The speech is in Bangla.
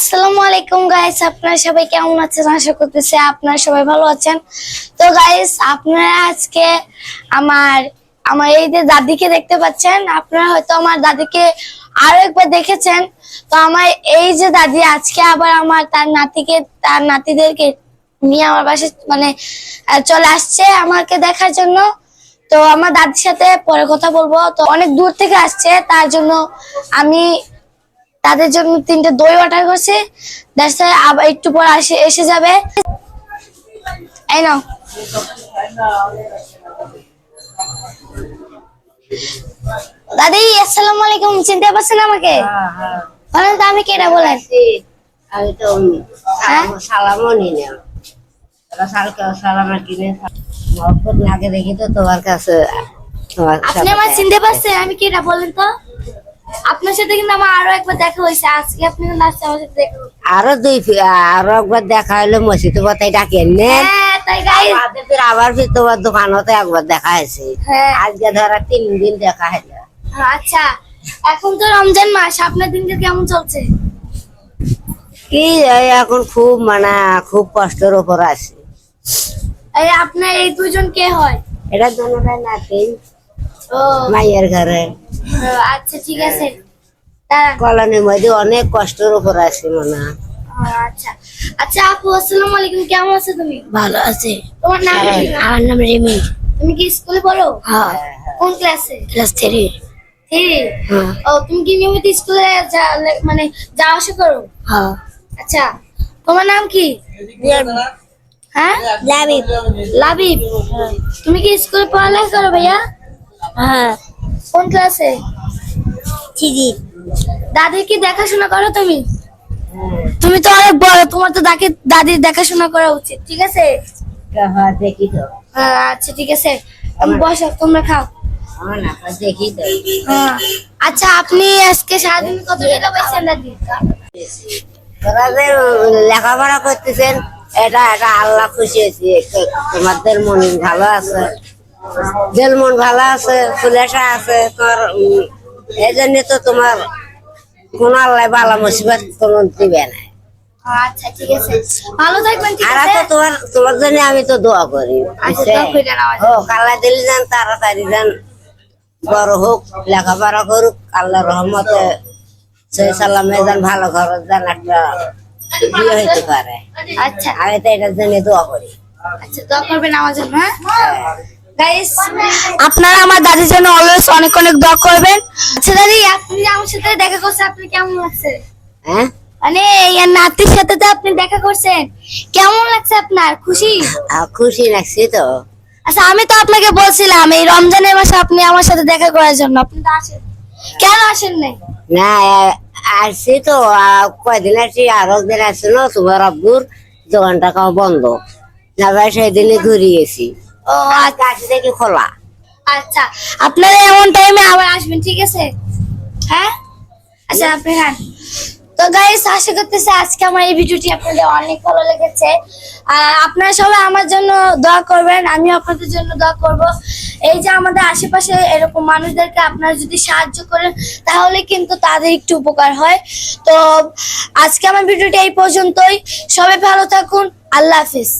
আসসালামু আলাইকুম গাইস আপনারা সবাই কেমন আছেন? আশা করতেছি আপনারা সবাই ভালো আছেন। তো গাইস আপনারা আজকে আমার আমার এই যে দাদিকে দেখতে পাচ্ছেন, আপনারা হয়তো আমার দাদিকে আরও একবার দেখেছেন। তো, আমার এই যে দাদি আজকে আবার আমার তার নাতিকে তার নাতিদেরকে নিয়ে আমার বাসায় মানে চলে আসছে আমাকে দেখার জন্য। তো, আমার দাদির সাথে পরে কথা বলব। তো, অনেক দূর থেকে আসছে, তার জন্য আমি তাদের জন্য তিনটে দই অর্ডার করছি। দ্যাটস আবার একটু পর আসে এসে যাবে। এই নাও। দাদি আসসালামু আলাইকুম। চিনতে পারছেন আমাকে? বলেন তো আমি কেটা বলেন? আমি তো হ্যাঁ? সালামও নি না। কিনে মহব্বত লাগে দেখি তো তোমার কাছে। তোমার আপনি আমার চিনতে পারছেন আমি কেটা বলেন তো? আপনার সাথে কিন্তু আমার আরও একবার দেখা হয়েছে। আজকে আপনি কিন্তু আসছে আমার সাথে দেখা আরও দুই আরও একবার দেখা হইল মসজিদ ডাকেন হ্যাঁ তাই গাইস। আবার তোমার দোকানতে একবার দেখা হয়েছে। হ্যাঁ। আজকে ধরা তিন দিন দেখা হইল। আচ্ছা এখন তো রমজান মাস আপনার দিনটা কেমন চলছে? কি এখন খুব মানে খুব কষ্টের উপর আছে। এই আপনার এই দুজন কে হয়? এটা দুটাই নাতি। ও। মাইয়ের ঘরে। আচ্ছা ঠিক আছে। কলোনির মধ্যে অনেক কষ্টের উপর আছে মনে আচ্ছা। আচ্ছা আপু আসসালামু আলাইকুম। কেমন আছো তুমি? ভালো আছে। তোমার নাম কি? আমার নাম রিমি। তুমি কি স্কুলে পড়ো? হ্যাঁ। কোন ক্লাসে? Class three. থ্রি? হ্যাঁ। ও তুমি কি নিয়মিত স্কুলে মানে যাওয়া আসা করো? হ্যাঁ। আচ্ছা তোমার নাম কি? হ্যাঁ? লাবিব। লাবিব। তুমি কি স্কুলে পড়ালেখা করো ভাইয়া? হ্যাঁ। কোন ক্লাসে? থ্রি দাদির কি দেখাশোনা করো তুমি? তুমি তো অনেক বড় তোমার তো দাকে দাদির দেখাশোনা করা উচিত ঠিক আছে? হ্যাঁ, দেখি তো। হ্যাঁ, আচ্ছা ঠিক আছে। বসো তোমরা খাও। না দেখি তো। হ্যাঁ। আচ্ছা আপনি আজকে সারাদিন কত টাকা পাইছেন দাদি লেখাপড়া করতেছেন এটা এটা আল্লাহ খুশি হয়েছে তোমাদের মন ভালো আছে। জেল মন ভালো আছে ফুলেশা আছে তোর এই জন্য তো তোমার কোন আল্লাহ বালা মুসিবত কোন দিবে না। আচ্ছা ঠিক আছে। ভালো থাকবেন ঠিক আর আছে? তো তোমার তোমার জন্য আমি তো দোয়া করি আচ্ছা। ও কাল্লা দিলি যান তাড়াতাড়ি যান বড় হোক লেখাপড়া করুক আল্লাহ রহমতে সেই সালামে যান ভালো ঘর যান একটা বিয়ে হইতে পারে। আচ্ছা। আমি তো এটার জন্য দোয়া করি। আচ্ছা দোয়া করবেন আমার জন্য হ্যাঁ? গাইস আপনারা আমার দাদির জন্য অলওয়েজ অনেক অনেক দোয়া করবেন। আচ্ছা দাদি আপনি আমার সাথে দেখা করছেন আপনি কেমন লাগছে? হ্যাঁ? মানে এই নাতির সাথে তো আপনি দেখা করছেন। কেমন লাগছে আপনার? খুশি? খুশি লাগছি তো। আচ্ছা আমি তো আপনাকে বলছিলাম এই রমজানের মাসে আপনি আমার সাথে দেখা করার জন্য। আপনি তো আসেন। কেন আসেন নাই? না আসছি তো আহ, কয়দিন আসছি? আর একদিন আসছিল তোমার আব্বুর দোকানটা বন্ধ। না ভাই সেদিনই ঘুরে ও আজকে আসি দেখি খোলা? আচ্ছা আপনারা এমন টাইমে আবার আসবেন ঠিক আছে? হ্যাঁ? আচ্ছা আপনি হ্যাঁ তো গাইস আশা করতেছি আজকে আমার এই ভিডিওটি আপনাদের অনেক ভালো লেগেছে। আর আপনারা সবাই আমার জন্য দোয়া করবেন আমিও আপনাদের জন্য দোয়া করব। এই যে আমাদের আশেপাশে এরকম মানুষদেরকে আপনারা যদি সাহায্য করেন তাহলে কিন্তু তাদের একটু উপকার হয়। তো আজকে আমার ভিডিওটি এই পর্যন্তই। সবাই ভালো থাকুন। আল্লাহ হাফিজ।